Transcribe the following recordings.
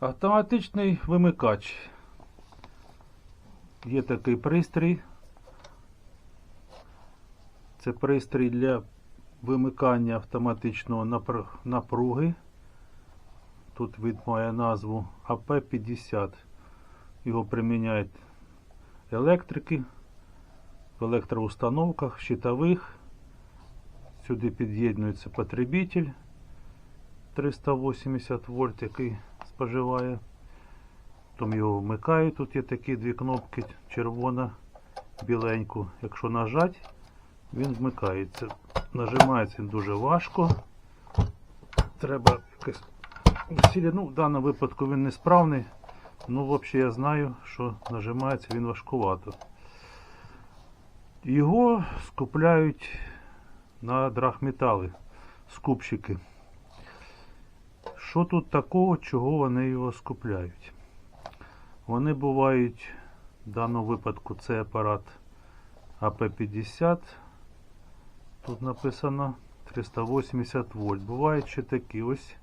Автоматичний вимикач. Є такий пристрій. Це пристрій для вимикання автоматичного напруги. Тут від має назву АП-50. Його приміняють електрики в електроустановках, щитових. Сюди під'єднується потребитель 380 вольт, який споживає. Потім його вмикають. Тут є такі дві кнопки червона, біленьку. Якщо нажать, він вмикається. Нажимається він дуже важко. Треба якесь усилля. Ну, в даному випадку він несправний. Ну, взагалі я знаю, що нажимається він важкувато. Його скупляють на драгметали, скупщики. Що тут такого, чого вони його скупляють? Вони бувають, в даному випадку це апарат АП-50. Тут написано 380 вольт. Бувають ще такі ось.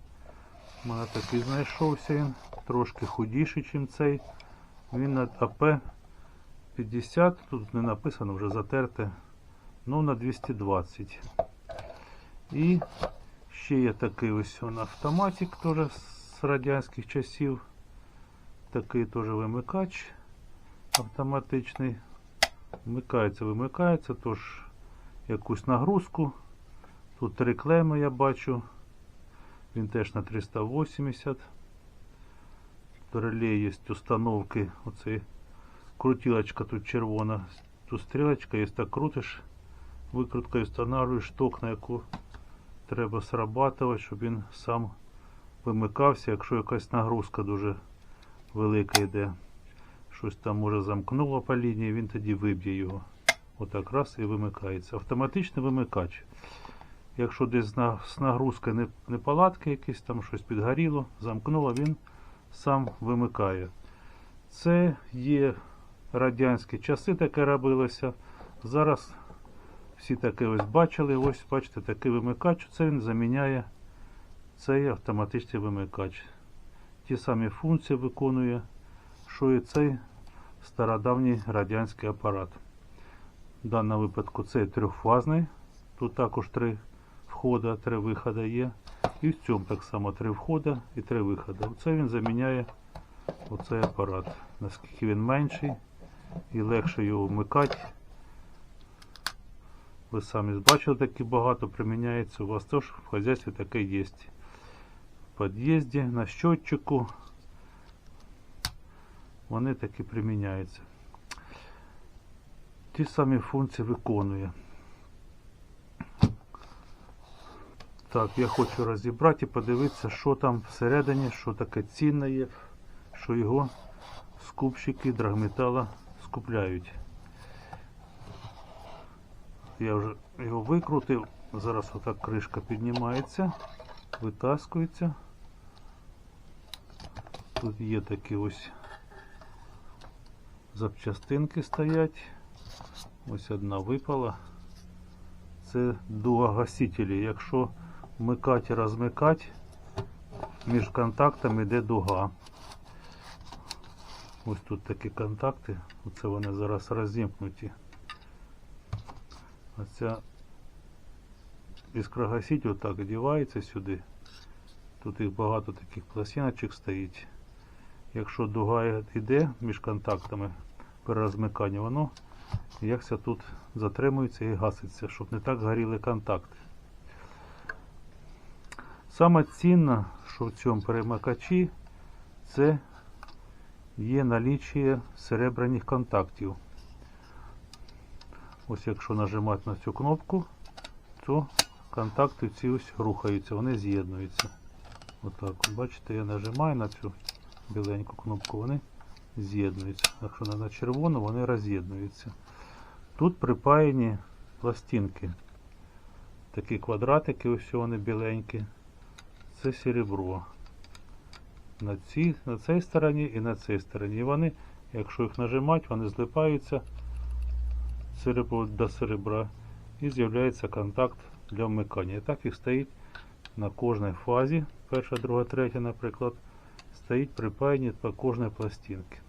У мене такий знайшовся він, трошки худіший, ніж цей. Він на АП-50, тут не написано, вже затерте, ну на 220. І ще є такий ось он автоматик теж з радянських часів. Такий теж вимикач автоматичний. Вмикається, вимикається, тож якусь нагрузку. Тут три клеми я бачу. Він теж на 380. До реле є установки. Оцей крутілочка тут червона. Тут стрілочка, є так крутиш, викруткою встановлюєш ток, на яку треба срабатувати, щоб він сам вимикався, якщо якась нагрузка дуже велика йде. Щось там може замкнуло по лінії, він тоді виб'є його. Отак раз і вимикається. Автоматичний вимикач. Якщо десь з нагрузки не- неполадки якісь, там щось підгоріло, замкнуло, він сам вимикає. Це є радянські часи, таке робилося. Зараз всі таке ось бачили. Ось, бачите, такий вимикач. Це він заміняє цей автоматичний вимикач. Ті самі функції виконує, що і цей стародавній радянський апарат. В даному випадку цей трьохфазний. Тут також три входа, три виходи є. І в цьому так само три входа і три виходи. Оце він заміняє оцей апарат. Наскільки він менший і легше його вмикати. Ви самі бачили, такі багато приміняється. У вас теж в хазяйстві таке є. В під'їзді, на щотчику. Вони такі приміняються. Ті самі функції виконує. Так, я хочу розібрати і подивитися, що там всередині, що таке цінне є, що його скупщики драгметала скупляють. Я вже його викрутив. Зараз отак кришка піднімається, витаскується. Тут є такі ось запчастинки стоять. Ось одна випала. Це дугогасителі. Якщо вмикати розмикати, між контактами йде дуга. Ось тут такі контакти. Оце вони зараз розімкнуті. Оця іскрогаситель отак одівається сюди. Тут їх багато таких пластиночок стоїть. Якщо дуга йде між контактами при розмиканні, воно якся тут затримується і гаситься, щоб не так горіли контакти. Саме цінне, що в цьому перемикачі, це є наліччя серебряних контактів. Ось якщо нажимати на цю кнопку, то контакти ці ось рухаються, вони з'єднуються. Отак, от бачите, я нажимаю на цю біленьку кнопку, вони з'єднуються. Якщо на- червону, вони роз'єднуються. Тут припаяні пластинки. Такі квадратики, ось вони біленькі. Це серебро. На, цій, на цій стороні і на цій стороні. І вони, якщо їх нажимати, вони злипаються серебро до серебра і з'являється контакт для вмикання. І так їх стоїть на кожній фазі, перша, друга, третя, наприклад, стоїть припаяні по кожній пластинці.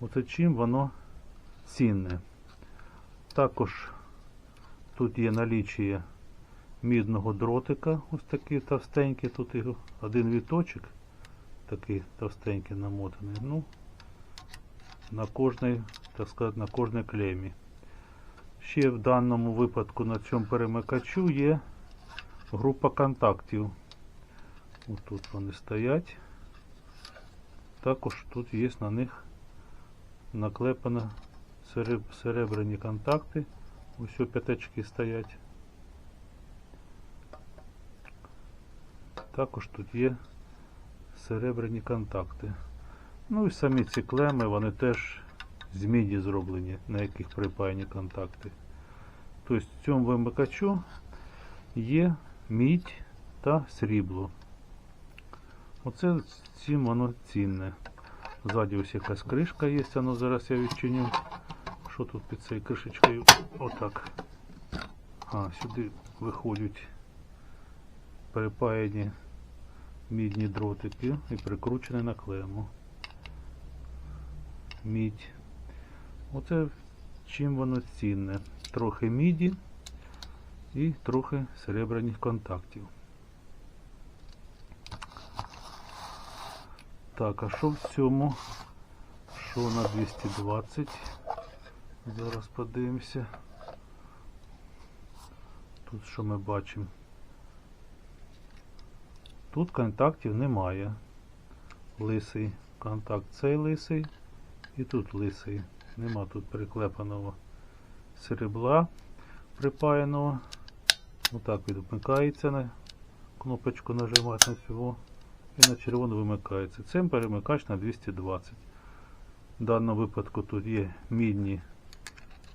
Оце чим воно цінне. Також тут є налічіє мідного дротика, ось такий товстенький, тут один віточок, такий товстенький намотаний. Ну, на кожній, так сказати, на кожній клемі. Ще в даному випадку на цьому перемикачу є група контактів. Ось тут вони стоять. Також тут є на них наклепано сереб- серебряні контакти. Ось п'ятачки стоять. Також тут є серебряні контакти. Ну і самі ці клеми, вони теж з міді зроблені, на яких припаяні контакти. Тобто в цьому вимикачу є мідь та срібло. Оце цим воно цінне. Ззаді ось якась кришка є, а ну зараз я відчиню. Що тут під цією кришечкою? Отак. А, сюди виходять перепаяні мідні дротики і прикручені на клему. Мідь. Оце чим воно цінне. Трохи міді і трохи серебряних контактів. Так, а що в цьому? Що на 220? Зараз подивимося. Тут що ми бачимо? Тут контактів немає. Лисий контакт цей лисий і тут лисий. Нема тут приклепаного серебла припаяного. Отак відмикається на кнопочку нажимати на цього і на червоно вимикається. Цим перемикач на 220. В даному випадку тут є мідні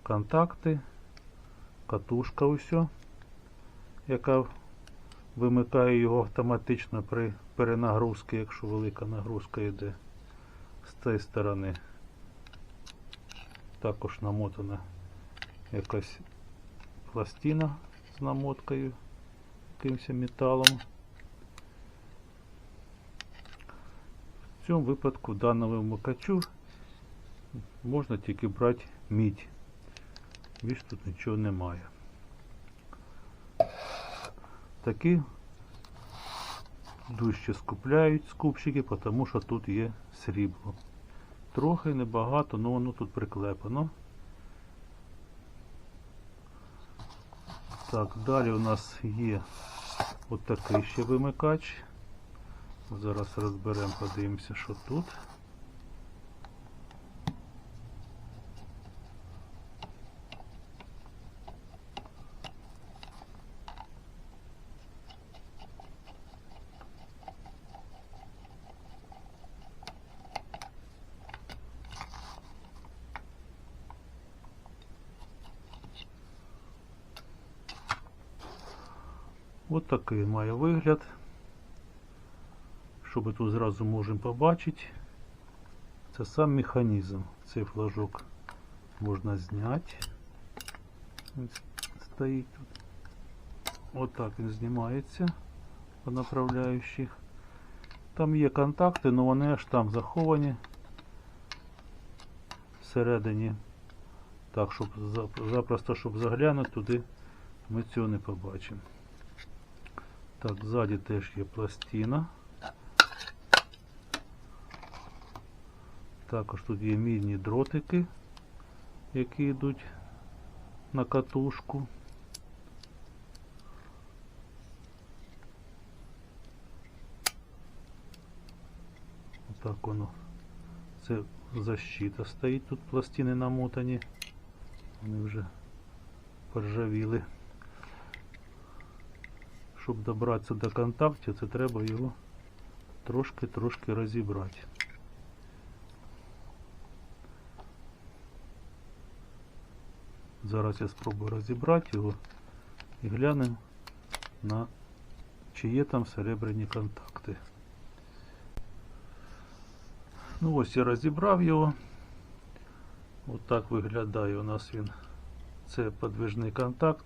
контакти, катушка усьо, яка вимикає його автоматично при перенагрузці, якщо велика нагрузка йде з цієї сторони. Також намотана якась пластина з намоткою якимось металом. В цьому випадку даному вмикачу можна тільки брати мідь. Більш тут нічого немає. Такі дужче скупляють скупщики, тому що тут є срібло. Трохи небагато, але воно тут приклепано. Так, далі у нас є отакий ще вимикач. Зараз розберемо, подивимося, що тут. От такий має вигляд. Що ми тут зразу можемо побачити, це сам механізм. Цей флажок можна зняти. Він стоїть тут. Отак він знімається по направляючих. Там є контакти, але вони аж там заховані всередині. Так, щоб запросто, щоб заглянути туди, ми цього не побачимо. Так, ззаді теж є пластина. Також тут є мідні дротики, які йдуть на катушку. Отак воно. Це защита стоїть, тут пластини намотані. Вони вже поржавіли. Щоб добратися до контактів, це треба його трошки-трошки розібрати. Зараз я спробую розібрати його і глянемо на чи є там серебряні контакти. Ну ось я розібрав його. Отак виглядає у нас він. Це подвижний контакт.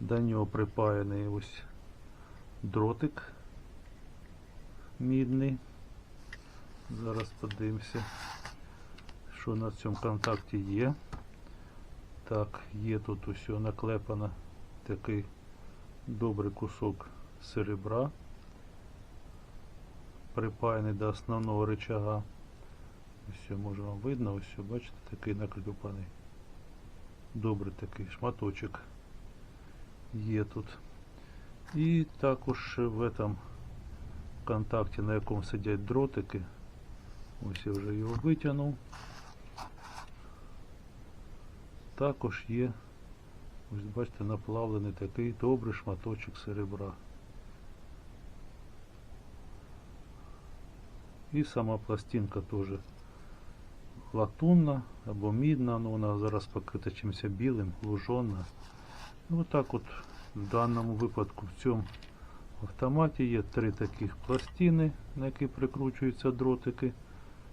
До нього припаяний ось дротик мідний. Зараз подивимося, що на цьому контакті є. Так, є тут усе наклепано такий добрий кусок серебра, припаяний до основного рычага. Все, може вам видно, ось, бачите, такий наклепаний. Добрий такий шматочок є тут. І також в этом контакті, на якому сидять дротики, ось я вже його витягнув. Також є, ось бачите, наплавлений такий добрий шматочок серебра. І сама пластинка теж латунна або мідна, але вона зараз покрита чимось білим, лужона. Ну так от в даному випадку в цьому автоматі є три таких пластини, на які прикручуються дротики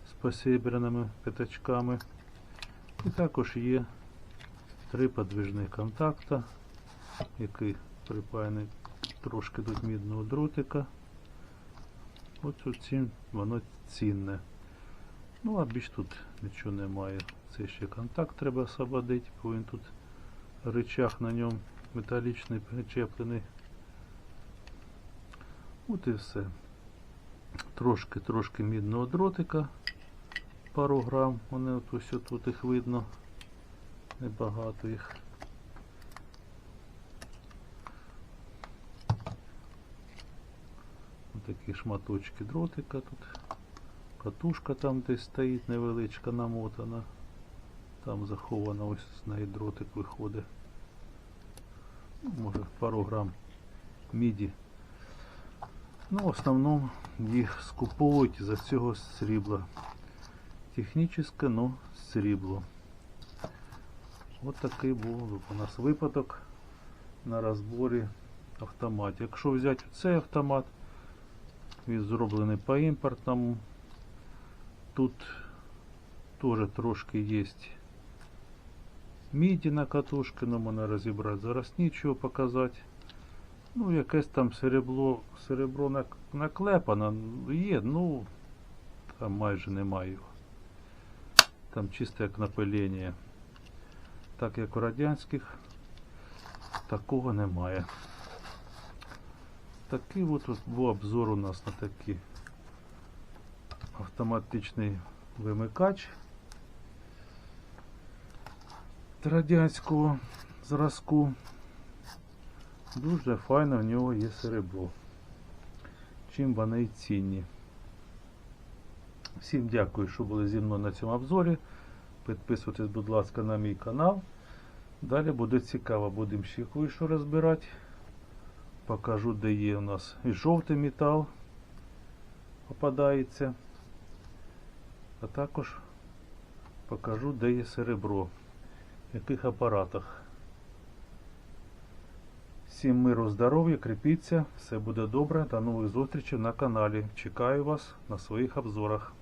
з посібраними п'ятачками. І також є три подвижні контакта, які припаяні трошки до мідного дротика. Ось цим воно цінне. Ну а більш тут нічого немає. Це ще контакт треба освободити, бо він тут рычаг на ньому металічний причеплений. От і все. Трошки, трошки мідного дротика, пару грам, вони от ось тут їх видно, небагато їх. Ось такі шматочки дротика тут. Катушка там десь стоїть невеличка намотана. Там захована ось з неї дротик виходить. Ну, може пару грам міді. Ну, в основному їх скуповують за цього срібла. Технічне, но срібло. От такий був у нас випадок на розборі автоматів. Якщо взяти цей автомат, він зроблений по імпортному. Тут теж трошки є міді на катушки, але можна розібрати. Зараз нічого показати. Ну, якесь там серебро, серебро наклепано є, ну там майже немає його. Там чисто як напилення. Так як у радянських такого немає. Такий от був обзор у нас на такий автоматичний вимикач радянського зразку. Дуже файно в нього є серебро. Чим вони й цінні. Всім дякую, що були зі мною на цьому обзорі. Підписуйтесь, будь ласка, на мій канал. Далі буде цікаво, будемо ще кое-що розбирати. Покажу, де є у нас і жовтий метал попадається. А також покажу, де є серебро, яких апаратах. Всім миру, здоров'я, кріпіться, все буде добре. До нових зустрічей на каналі. Чекаю вас на своїх обзорах.